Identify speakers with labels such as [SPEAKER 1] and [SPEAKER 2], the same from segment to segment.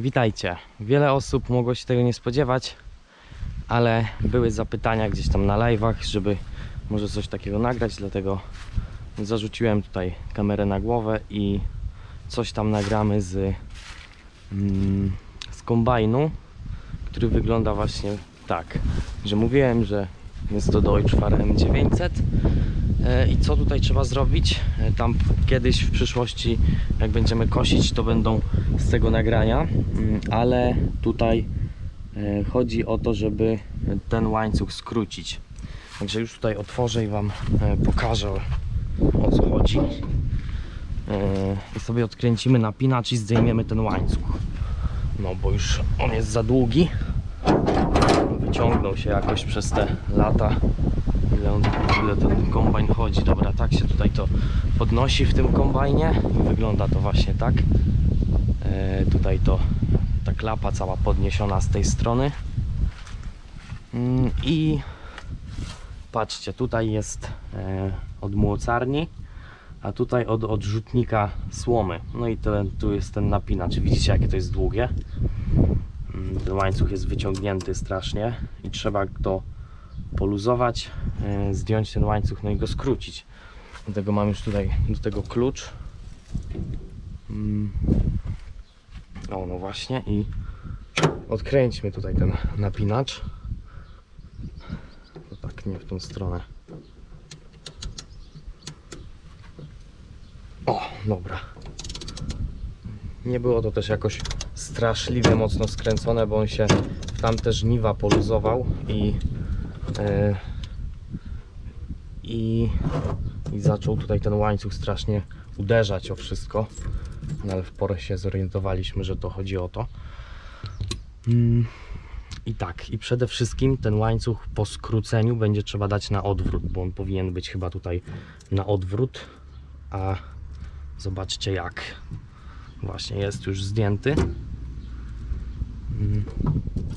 [SPEAKER 1] Witajcie. Wiele osób mogło się tego nie spodziewać, ale były zapytania gdzieś tam na live'ach, żeby może coś takiego nagrać, dlatego zarzuciłem tutaj kamerę na głowę i coś tam nagramy z, mm, z kombajnu, który wygląda właśnie tak, że mówiłem, że jest to Deutschfar M900 E, I co tutaj trzeba zrobić? E, Tam kiedyś w przyszłości, jak będziemy kosić, to będą z tego nagrania, Mm, ale tutaj e, chodzi o to, żeby ten łańcuch skrócić. Także już tutaj otworzę i Wam pokażę o co chodzi. I sobie odkręcimy napinacz i zdejmiemy ten łańcuch. No bo już on jest za długi. Wyciągnął się jakoś przez te lata ile, on, ile ten kombajn chodzi. Dobra, tak się tutaj to podnosi w tym kombajnie. Wygląda to właśnie tak. E, tutaj to ta klapa cała podniesiona z tej strony. Mm, I patrzcie, tutaj jest e, od młocarni, a tutaj od odrzutnika słomy. No i ten, tu jest ten napinacz. Widzicie jakie to jest długie. Ten łańcuch jest wyciągnięty strasznie i trzeba to poluzować, e, zdjąć ten łańcuch, no i go skrócić. Dlatego mam już tutaj do tego klucz. Mm. O, no właśnie i odkręćmy tutaj ten napinacz. To tak, nie w tą stronę. O, dobra. Nie było to też jakoś straszliwie mocno skręcone, bo on się w tamte żniwa poluzował i E, i, i zaczął tutaj ten łańcuch strasznie uderzać o wszystko. No ale w porę się zorientowaliśmy, że to chodzi o to. Mm, I tak, i przede wszystkim ten łańcuch po skróceniu będzie trzeba dać na odwrót, bo on powinien być chyba tutaj na odwrót, a zobaczcie jak. Właśnie jest już zdjęty.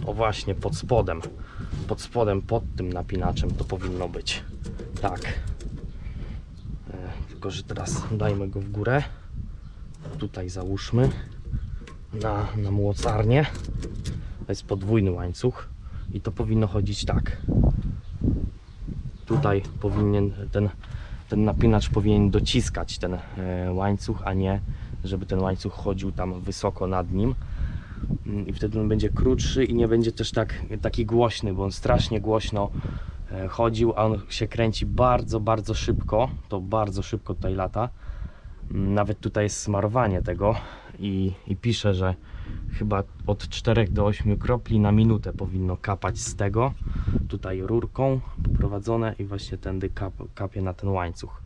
[SPEAKER 1] O właśnie, pod spodem pod spodem, pod tym napinaczem to powinno być. Tak. E, Tylko, że teraz dajmy go w górę. Tutaj załóżmy na, na młocarnię. To jest podwójny łańcuch i to powinno chodzić tak. Tutaj powinien ten, ten napinacz powinien dociskać ten e, łańcuch, a nie żeby ten łańcuch chodził tam wysoko nad nim i wtedy on będzie krótszy i nie będzie też tak, taki głośny, bo on strasznie głośno e, chodził, a on się kręci bardzo, bardzo szybko, to bardzo szybko tutaj lata. Mm, Nawet tutaj jest smarowanie tego i, i pisze, że chyba od 4 do 8 kropli na minutę powinno kapać z tego. Tutaj rurką poprowadzone i właśnie tędy kap, kapie na ten łańcuch.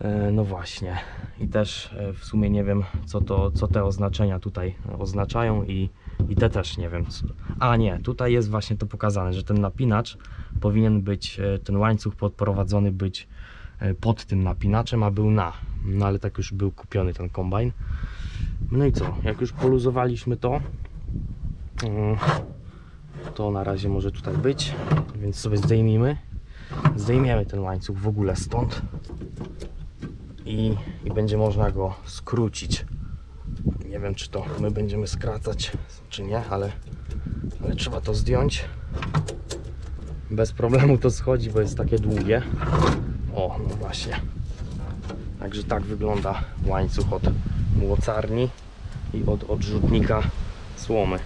[SPEAKER 1] E, No właśnie. I też e, w sumie nie wiem, co, to, co te oznaczenia tutaj oznaczają i, i te też nie wiem. A nie, tutaj jest właśnie to pokazane, że ten napinacz powinien być, e, ten łańcuch podprowadzony być pod tym napinaczem, a był na. No ale tak już był kupiony ten kombajn. No i co, jak już poluzowaliśmy to, mm, to na razie może tutaj być, więc sobie zdejmijmy. Zdejmiemy ten łańcuch w ogóle stąd i, i będzie można go skrócić. Nie wiem, czy to my będziemy skracać, czy nie, ale, ale trzeba to zdjąć. Bez problemu to schodzi, bo jest takie długie. O, no właśnie. Także tak wygląda łańcuch od młocarni i od odrzutnika słomy.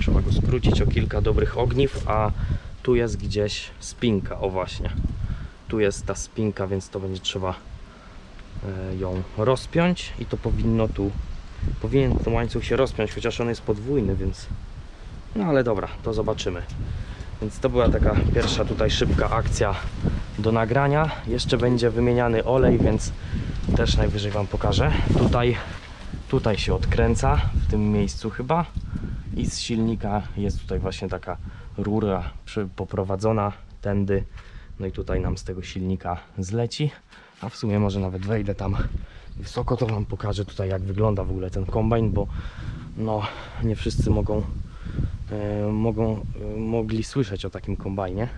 [SPEAKER 1] Trzeba go skrócić o kilka dobrych ogniw, a tu jest gdzieś spinka, o właśnie tu jest ta spinka, więc to będzie trzeba e, ją rozpiąć i to powinno tu powinien ten łańcuch się rozpiąć, chociaż on jest podwójny, więc no ale dobra, to zobaczymy. Więc to była taka pierwsza tutaj szybka akcja do nagrania. Jeszcze będzie wymieniany olej, więc też najwyżej Wam pokażę. Tutaj, tutaj się odkręca, w tym miejscu chyba. I z silnika jest tutaj właśnie taka rura poprowadzona tędy no i tutaj nam z tego silnika zleci. A w sumie może nawet wejdę tam wysoko, to Wam pokażę tutaj jak wygląda w ogóle ten kombajn, bo no nie wszyscy mogą, e, mogą e, mogli słyszeć o takim kombajnie.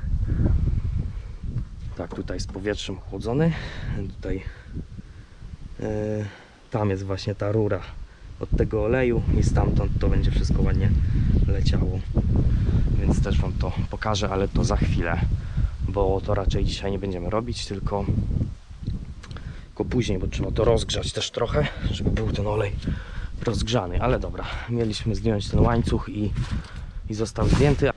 [SPEAKER 1] Tak, tutaj z powietrzem chłodzony. Tutaj e, tam jest właśnie ta rura od tego oleju i stamtąd to będzie wszystko ładnie leciało. Więc też Wam to pokażę, ale to za chwilę, bo to raczej dzisiaj nie będziemy robić, tylko, tylko później, bo trzeba to rozgrzać też trochę, żeby był ten olej rozgrzany. Ale dobra, mieliśmy zdjąć ten łańcuch i, i został zdjęty.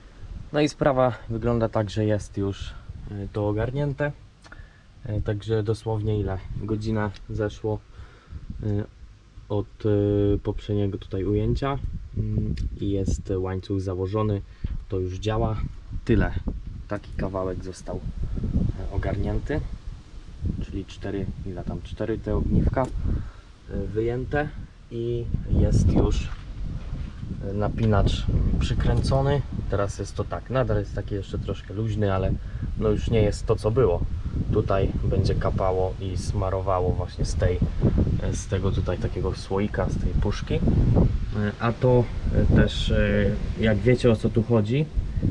[SPEAKER 1] No i sprawa wygląda tak, że jest już y, to ogarnięte. Y, Także dosłownie ile? Godzina zeszło y, od poprzedniego tutaj ujęcia Mm, i jest łańcuch założony. To już działa. Tyle. Taki kawałek został y, ogarnięty. Czyli cztery, ile tam? Cztery te ogniwka y, wyjęte i jest już napinacz przykręcony. Teraz jest to tak, nadal jest taki jeszcze troszkę luźny, ale no już nie jest to co było. Tutaj będzie kapało i smarowało właśnie z tej, z tego tutaj takiego słoika, z tej puszki. A to też, jak wiecie o co tu chodzi,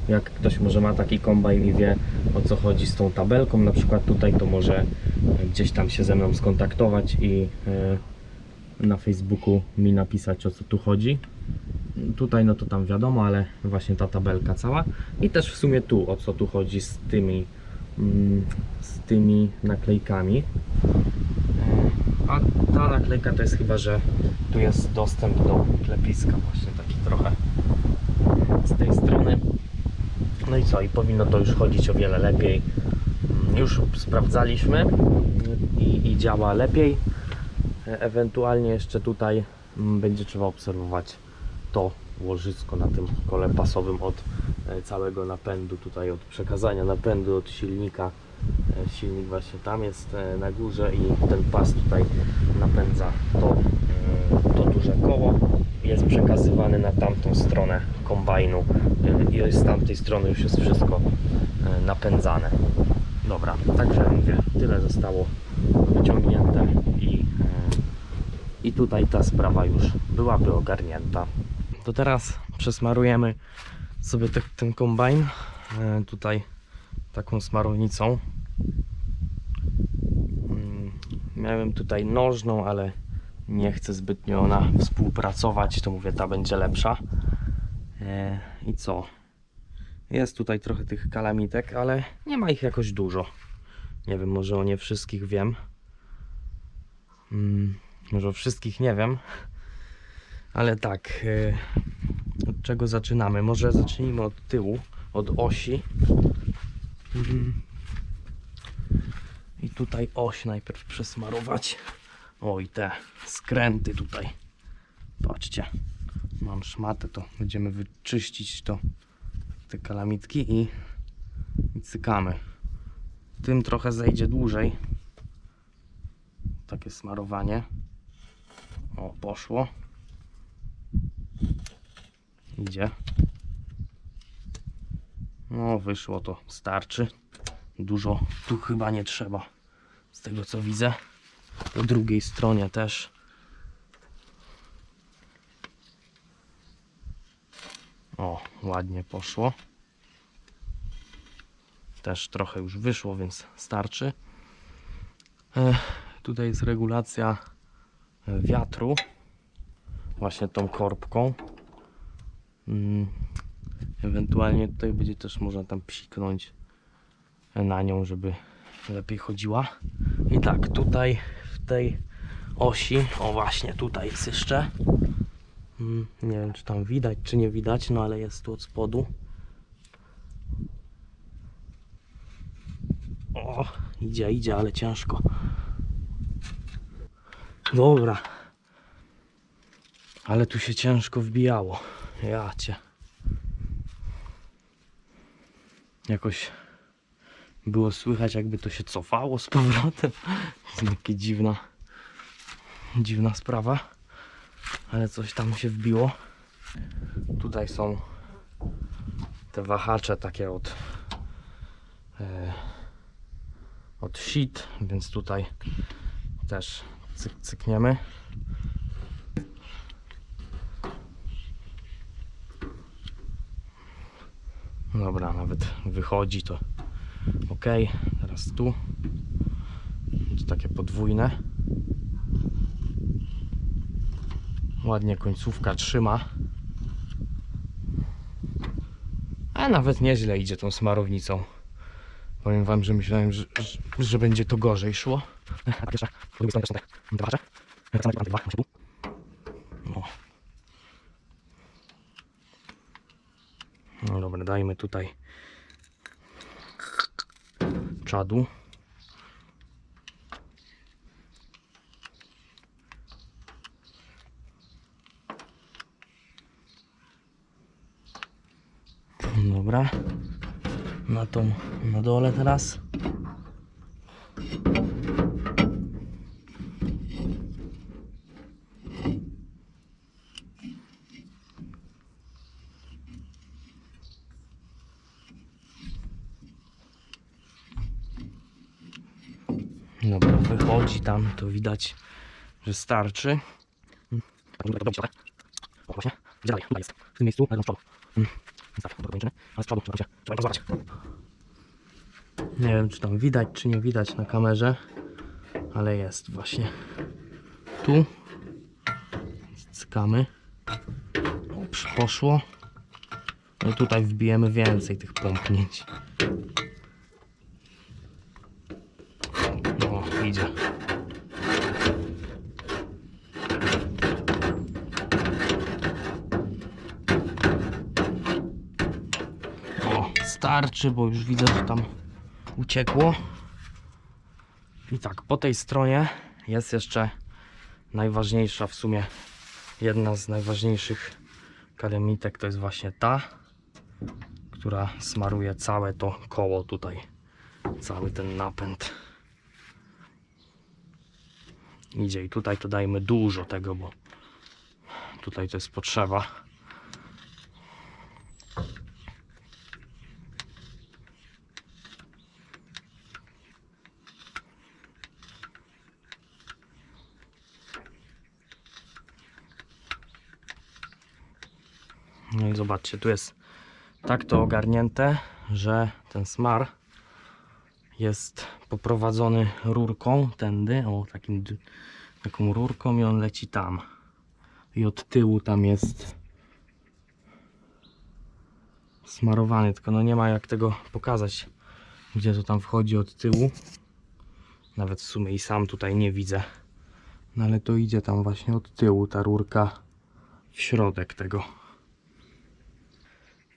[SPEAKER 1] jak ktoś może ma taki kombajn i wie o co chodzi z tą tabelką, na przykład tutaj, to może gdzieś tam się ze mną skontaktować i e, na Facebooku mi napisać o co tu chodzi. Tutaj no to tam wiadomo, ale właśnie ta tabelka cała i też w sumie tu o co tu chodzi z tymi mm, z tymi naklejkami. E, A ta naklejka to jest chyba, że tu jest dostęp do klepiska właśnie taki trochę z tej strony. No i co? I powinno to już chodzić o wiele lepiej. Mm, Już sprawdzaliśmy i, i działa lepiej. E, Ewentualnie jeszcze tutaj mm, będzie trzeba obserwować to łożysko na tym kole pasowym od e, całego napędu, tutaj od przekazania napędu od silnika. E, Silnik właśnie tam jest na górze i ten pas tutaj napędza to, to duże koło. Jest przekazywany na tamtą stronę kombajnu e, i z tamtej strony już jest wszystko e, napędzane. Dobra, także mówię, tyle zostało wyciągnięte i, e, i tutaj ta sprawa już byłaby ogarnięta. To teraz przesmarujemy sobie te, ten kombajn tutaj taką smarownicą. Mm, Miałem tutaj nożną, ale nie chcę zbytnio ona współpracować, to mówię, ta będzie lepsza. E, I co? Jest tutaj trochę tych kalamitek, ale nie ma ich jakoś dużo. Nie wiem, może o nie wszystkich wiem. Mm, może o wszystkich nie wiem. Ale tak, e, od czego zaczynamy? Może zacznijmy od tyłu, od osi. Mhm. I tutaj oś najpierw przesmarować. O i te skręty tutaj. Patrzcie, mam szmatę, to będziemy wyczyścić to, te kalamitki i, i cykamy. Tym trochę zejdzie dłużej. Takie smarowanie. O, poszło. Idzie. No, wyszło to, starczy. Dużo tu chyba nie trzeba. Z tego co widzę. Po drugiej stronie też. O, ładnie poszło. Też trochę już wyszło, więc starczy. Tutaj jest regulacja wiatru. Właśnie tą korbką. Mm, Ewentualnie tutaj będzie też można tam psiknąć na nią, żeby lepiej chodziła. I tak, tutaj tej osi, o właśnie tutaj jest jeszcze. Mm, Nie wiem, czy tam widać, czy nie widać, no ale jest tu od spodu. O, idzie, idzie, ale ciężko. Dobra. Ale tu się ciężko wbijało. Ja cię. Jakoś było słychać, jakby to się cofało z powrotem. Takie dziwna, dziwna sprawa. Ale coś tam się wbiło. Tutaj są te wahacze takie od e, od sit, więc tutaj też cyk, cykniemy. Dobra, nawet wychodzi to ok. Teraz tu. To takie podwójne. Ładnie końcówka trzyma. A nawet nieźle idzie tą smarownicą. Powiem wam, że myślałem, że, że, będzie to gorzej szło. A pierwsza, po drugiej stronie też są te dwa hacze. Wracamy do tamtych dwa, właśnie tu. O. No dobra, dajmy tutaj czadu. Dobra. Na tą, na dole teraz. Dobra, wychodzi tam, to widać, że starczy. Właśnie. Gdzie dalej? Jest. W tym miejscu, ale. Nie wiem, czy tam widać, czy nie widać na kamerze, ale jest właśnie. Tu. Cykamy. Poszło. No i tutaj wbijemy więcej tych pompnięć. No, idzie. O, starczy, bo już widzę, że tam uciekło. I tak, po tej stronie jest jeszcze najważniejsza w sumie, jedna z najważniejszych kalemitek to jest właśnie ta, która smaruje całe to koło tutaj, cały ten napęd. Idzie i tutaj to dajmy dużo tego, bo tutaj to jest potrzeba. No i zobaczcie, tu jest tak to ogarnięte, że ten smar jest poprowadzony rurką tędy, o takim, taką rurką i on leci tam. I od tyłu tam jest smarowany, tylko no nie ma jak tego pokazać, gdzie to tam wchodzi od tyłu. Nawet w sumie i sam tutaj nie widzę. No ale to idzie tam właśnie od tyłu ta rurka w środek tego.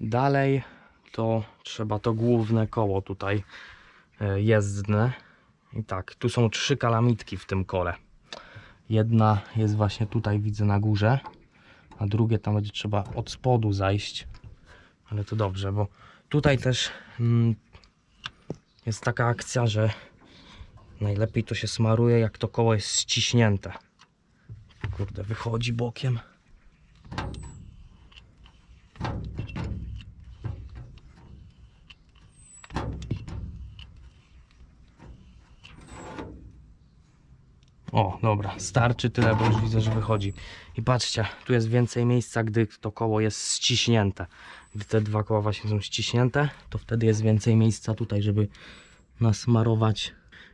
[SPEAKER 1] Dalej to trzeba to główne koło tutaj e, jezdne. I tak, tu są trzy kalamitki w tym kole. Jedna jest właśnie tutaj, widzę na górze, a drugie tam będzie trzeba od spodu zajść. Ale to dobrze, bo tutaj też mm, jest taka akcja, że najlepiej to się smaruje, jak to koło jest ściśnięte. Kurde, wychodzi bokiem. O, dobra, starczy tyle, bo już widzę, że wychodzi. I patrzcie, tu jest więcej miejsca, gdy to koło jest ściśnięte. Gdy te dwa koła właśnie są ściśnięte, to wtedy jest więcej miejsca tutaj, żeby nasmarować.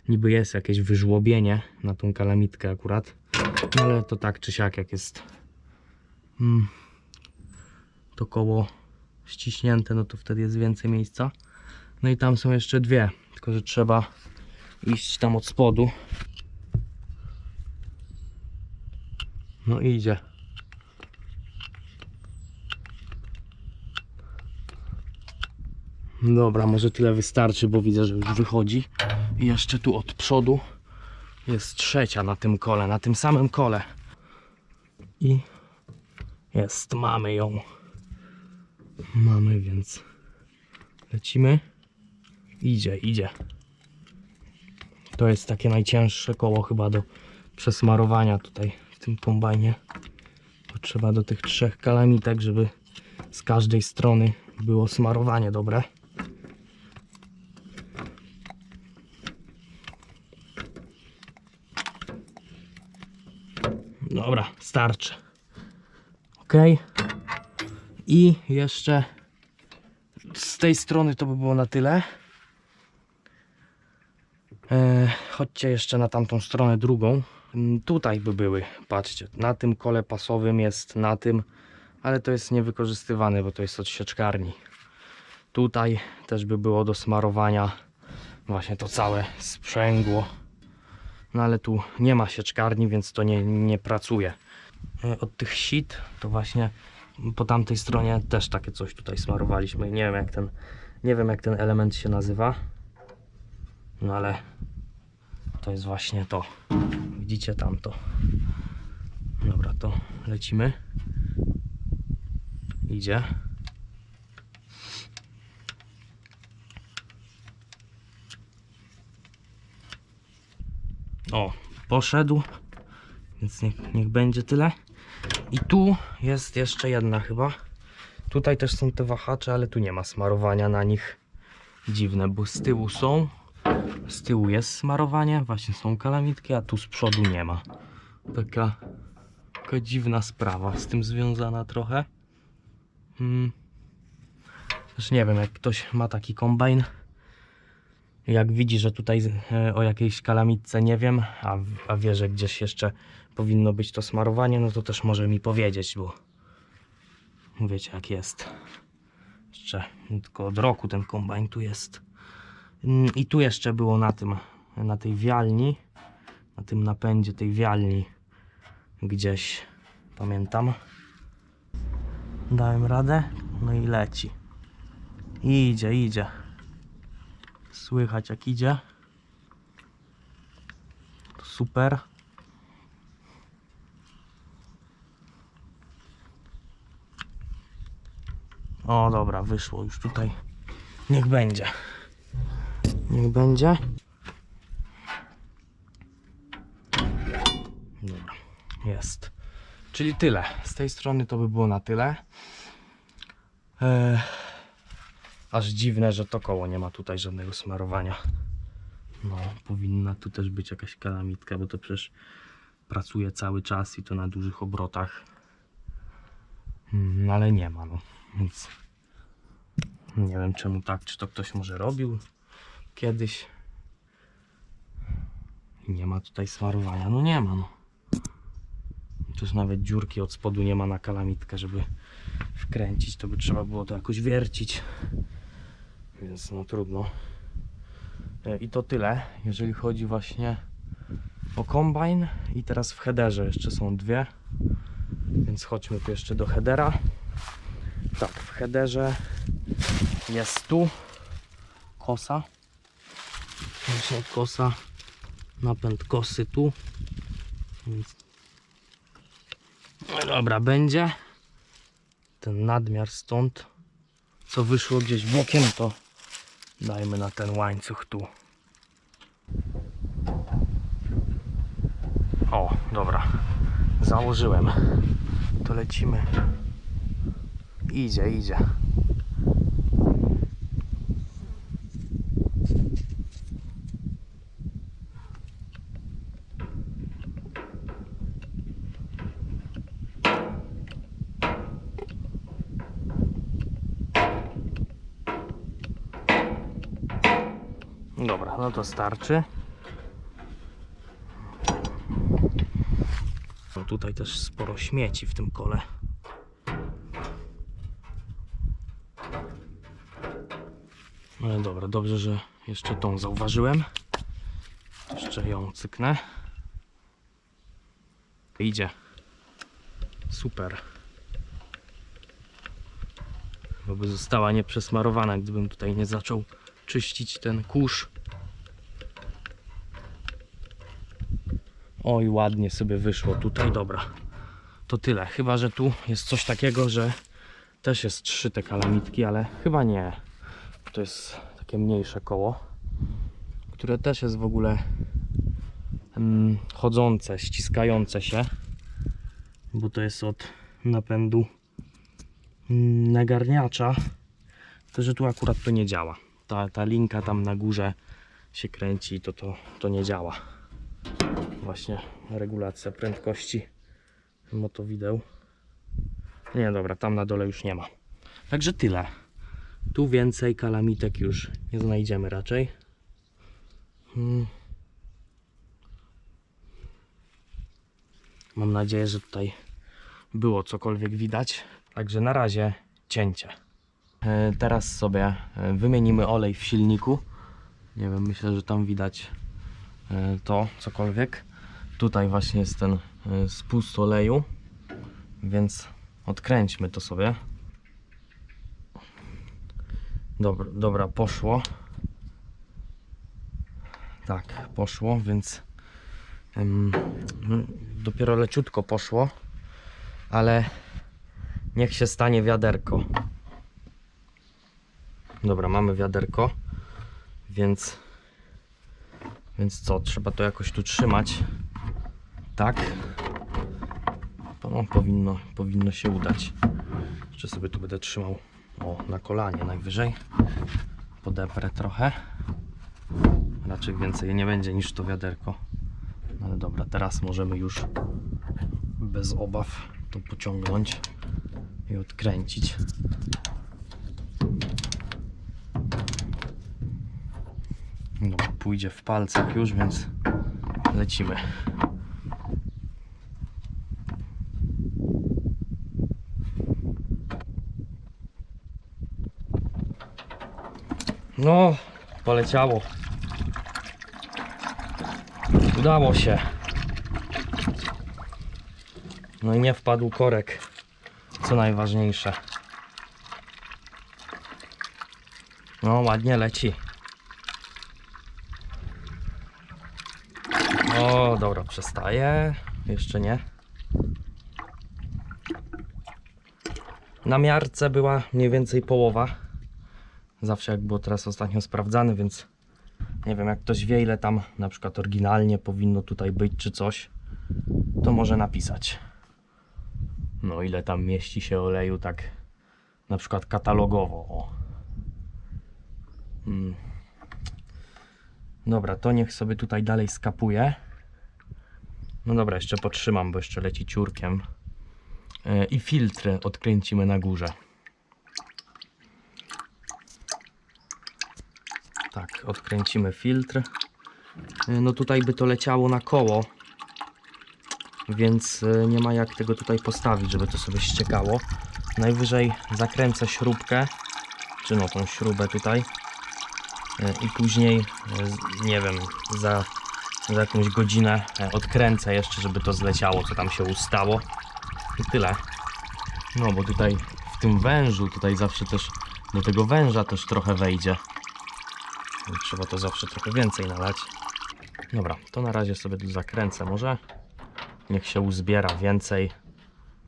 [SPEAKER 1] Niby jest jakieś wyżłobienie na tą kalamitkę akurat, no ale to tak czy siak, jak jest mm, to koło ściśnięte, no to wtedy jest więcej miejsca. No i tam są jeszcze dwie, tylko że trzeba iść tam od spodu No idzie. Dobra, może tyle wystarczy, bo widzę, że już wychodzi. I jeszcze tu od przodu jest trzecia na tym kole, na tym samym kole. I jest, mamy ją. Mamy, więc lecimy. Idzie, idzie. To jest takie najcięższe koło chyba do przesmarowania tutaj tym kombajnie. Bo trzeba do tych trzech kalamitek, żeby z każdej strony było smarowanie dobre. Dobra, starczy. Ok. I jeszcze z tej strony to by było na tyle. E, chodźcie jeszcze na tamtą stronę drugą, Tutaj by były, patrzcie, na tym kole pasowym jest na tym, ale to jest niewykorzystywane, bo to jest od sieczkarni. Tutaj też by było do smarowania właśnie to całe sprzęgło. No ale tu nie ma sieczkarni, więc to nie, nie pracuje. E, Od tych sit to właśnie po tamtej stronie też takie coś tutaj smarowaliśmy. Nie wiem jak ten, nie wiem jak ten element się nazywa. No ale to jest właśnie to. Widzicie tamto. Dobra, to lecimy. Idzie. O, poszedł. Więc niech, niech będzie tyle. I tu jest jeszcze jedna chyba. Tutaj też są te wahacze, ale tu nie ma smarowania na nich. Dziwne, bo z tyłu są. Z tyłu jest smarowanie, właśnie są kalamitki, a tu z przodu nie ma. Taka, taka dziwna sprawa z tym związana trochę. Hmm. Też nie wiem, jak ktoś ma taki kombajn, jak widzi, że tutaj e, o jakiejś kalamitce nie wiem, a, a wie, że gdzieś jeszcze powinno być to smarowanie, no to też może mi powiedzieć, bo wiecie jak jest. Jeszcze tylko od roku ten kombajn tu jest. Mm, I tu jeszcze było na tym, na tej wialni, na tym napędzie tej wialni gdzieś, pamiętam. Dałem radę, no i leci. Idzie, idzie. Słychać jak idzie. Super. O dobra, wyszło już tutaj. Niech będzie. Niech będzie. Dobra, jest. Czyli tyle. Z tej strony to by było na tyle. Eee, aż dziwne, że to koło nie ma tutaj żadnego smarowania. No, powinna tu też być jakaś kalamitka, bo to przecież pracuje cały czas i to na dużych obrotach. Mm, ale nie ma, no. Więc nie wiem czemu tak, czy to ktoś może robił kiedyś. Nie ma tutaj smarowania. No nie ma, no. Też nawet dziurki od spodu nie ma na kalamitkę, żeby wkręcić, to by trzeba było to jakoś wiercić. Więc no trudno. E, I to tyle, jeżeli chodzi właśnie o kombajn. I teraz w headerze jeszcze są dwie. Więc chodźmy tu jeszcze do headera. Tak, w headerze jest tu kosa. Właśnie kosa. Napęd kosy tu. Więc... No dobra, będzie. Ten nadmiar stąd. Co wyszło gdzieś bokiem, to dajmy na ten łańcuch tu. O, dobra. Założyłem. To lecimy. Idzie, idzie. Dobra, no to starczy. No tutaj też sporo śmieci w tym kole. Ale dobra, dobrze, że jeszcze tą zauważyłem. Jeszcze ją cyknę. Idzie. Super. Bo by została nieprzesmarowana, gdybym tutaj nie zaczął czyścić ten kurz. Oj, ładnie sobie wyszło tutaj, dobra. To tyle. Chyba, że tu jest coś takiego, że też jest trzy te kalamitki, ale chyba nie. To jest takie mniejsze koło, które też jest w ogóle mm, chodzące, ściskające się, bo to jest od napędu mm, nagarniacza. To, że tu akurat to nie działa. Ta, ta linka tam na górze się kręci, to, to to nie działa. Właśnie regulacja prędkości motowideł. Nie, dobra, tam na dole już nie ma. Także tyle. Tu więcej kalamitek już nie znajdziemy raczej. Hmm. Mam nadzieję, że tutaj było cokolwiek widać. Także na razie cięcie. E, Teraz sobie e, wymienimy olej w silniku. Nie wiem, myślę, że tam widać e, to cokolwiek. Tutaj właśnie jest ten e, spust oleju, więc odkręćmy to sobie. Dobra, dobra, poszło. Tak, poszło, więc mm, dopiero leciutko poszło, ale niech się stanie wiaderko. Dobra, mamy wiaderko, więc więc co, trzeba to jakoś tu trzymać. Tak. No, powinno, powinno się udać. Jeszcze sobie tu będę trzymał o, na kolanie najwyżej. Podeprę trochę. Raczej więcej nie będzie niż to wiaderko. No Ale dobra, teraz możemy już bez obaw to pociągnąć i odkręcić. Dobra, pójdzie w palcach już, więc lecimy. No, poleciało. Udało się. No i nie wpadł korek, co najważniejsze. No, ładnie leci. O, dobra, przestaje. Jeszcze nie. Na miarce była mniej więcej połowa. Zawsze jak było teraz ostatnio sprawdzany, więc nie wiem, jak ktoś wie ile tam na przykład oryginalnie powinno tutaj być czy coś, to może napisać. No ile tam mieści się oleju tak na przykład katalogowo. O. Mm. Dobra, to niech sobie tutaj dalej skapuje. No dobra, jeszcze potrzymam, bo jeszcze leci ciurkiem. E, I filtry odkręcimy na górze. Tak, odkręcimy filtr. E, No tutaj by to leciało na koło, więc e, nie ma jak tego tutaj postawić, żeby to sobie ściekało. Najwyżej zakręcę śrubkę, czy no tą śrubę tutaj E, i później, nie wiem, za, za jakąś godzinę odkręcę jeszcze, żeby to zleciało, co tam się ustało. I tyle. No bo tutaj w tym wężu, tutaj zawsze też do tego węża też trochę wejdzie. Trzeba to zawsze trochę więcej nalać. Dobra, to na razie sobie tu zakręcę może. Niech się uzbiera więcej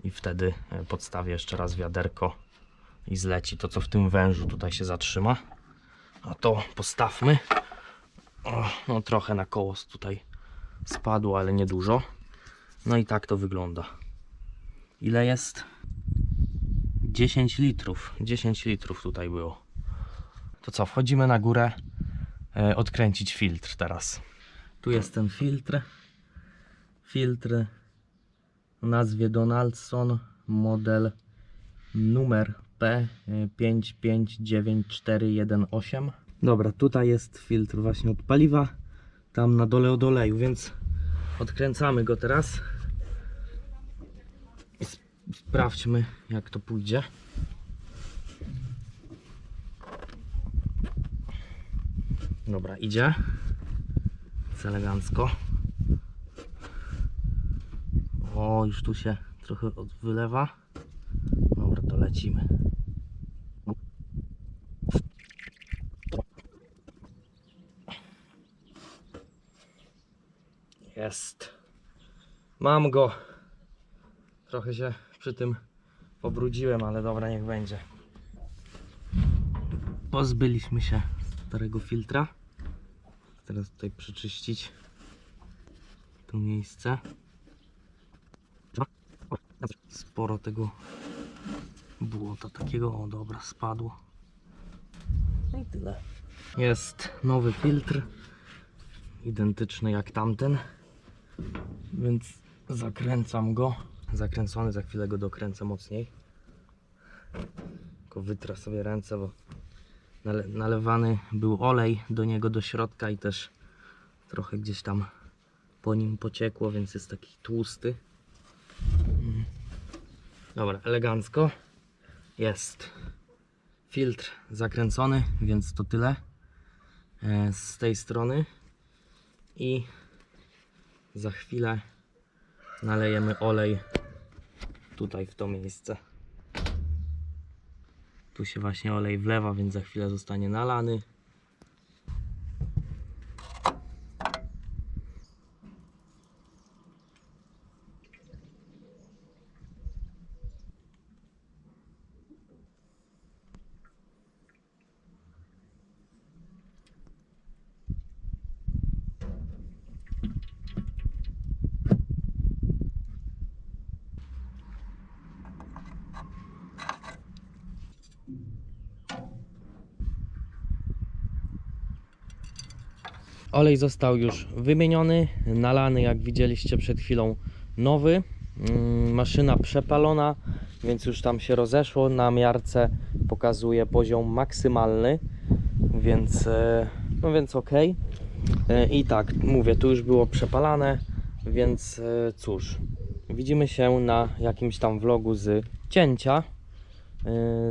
[SPEAKER 1] i wtedy e, podstawię jeszcze raz wiaderko i zleci to, co w tym wężu tutaj się zatrzyma. A to postawmy. O, no trochę na koło tutaj spadło, ale nie dużo. No i tak to wygląda. Ile jest? 10 litrów. 10 litrów tutaj było. To co, wchodzimy na górę odkręcić filtr teraz. Tu jest ten filtr. Filtr o nazwie Donaldson, model numer P559418. Dobra, tutaj jest filtr właśnie od paliwa, tam na dole od oleju, więc odkręcamy go teraz. Sprawdźmy jak to pójdzie. Dobra, idzie. Jest elegancko. O, już tu się trochę wylewa. Dobra, to lecimy. Jest. Mam go. Trochę się przy tym pobrudziłem, ale dobra, niech będzie. Pozbyliśmy się starego filtra. Teraz tutaj przeczyścić to miejsce. Sporo tego błota takiego, o dobra, spadło. No i tyle. Jest nowy filtr, identyczny jak tamten, więc zakręcam go. Zakręcony, za chwilę go dokręcę mocniej. Tylko wytrę sobie ręce, bo nalewany był olej do niego do środka i też trochę gdzieś tam po nim pociekło, więc jest taki tłusty. Dobra, elegancko. Jest filtr zakręcony, więc to tyle e, z tej strony. I za chwilę nalejemy olej tutaj w to miejsce. Tu się właśnie olej wlewa, więc za chwilę zostanie nalany. Olej został już wymieniony, nalany jak widzieliście przed chwilą nowy. Mm, Maszyna przepalona, więc już tam się rozeszło. Na miarce pokazuje poziom maksymalny, więc, e, no więc ok. I tak, mówię, tu już było przepalane, więc e, cóż, widzimy się na jakimś tam vlogu z cięcia, e,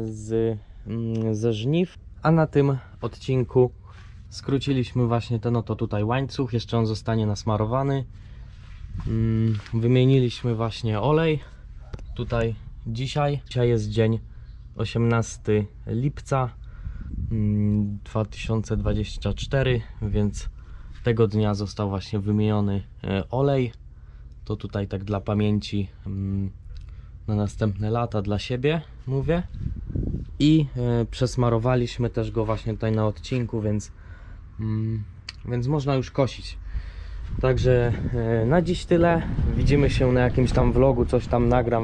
[SPEAKER 1] z, mm, ze żniw, a na tym odcinku skróciliśmy właśnie ten oto tutaj łańcuch, jeszcze on zostanie nasmarowany. Mm, Wymieniliśmy właśnie olej. Tutaj dzisiaj, dzisiaj jest dzień 18 lipca mm, 2024, więc tego dnia został właśnie wymieniony e, olej. To tutaj tak dla pamięci mm, na następne lata dla siebie mówię. I e, przesmarowaliśmy też go właśnie tutaj na odcinku, więc Mm, więc można już kosić. Także e, na dziś tyle. Widzimy się na jakimś tam vlogu, coś tam nagram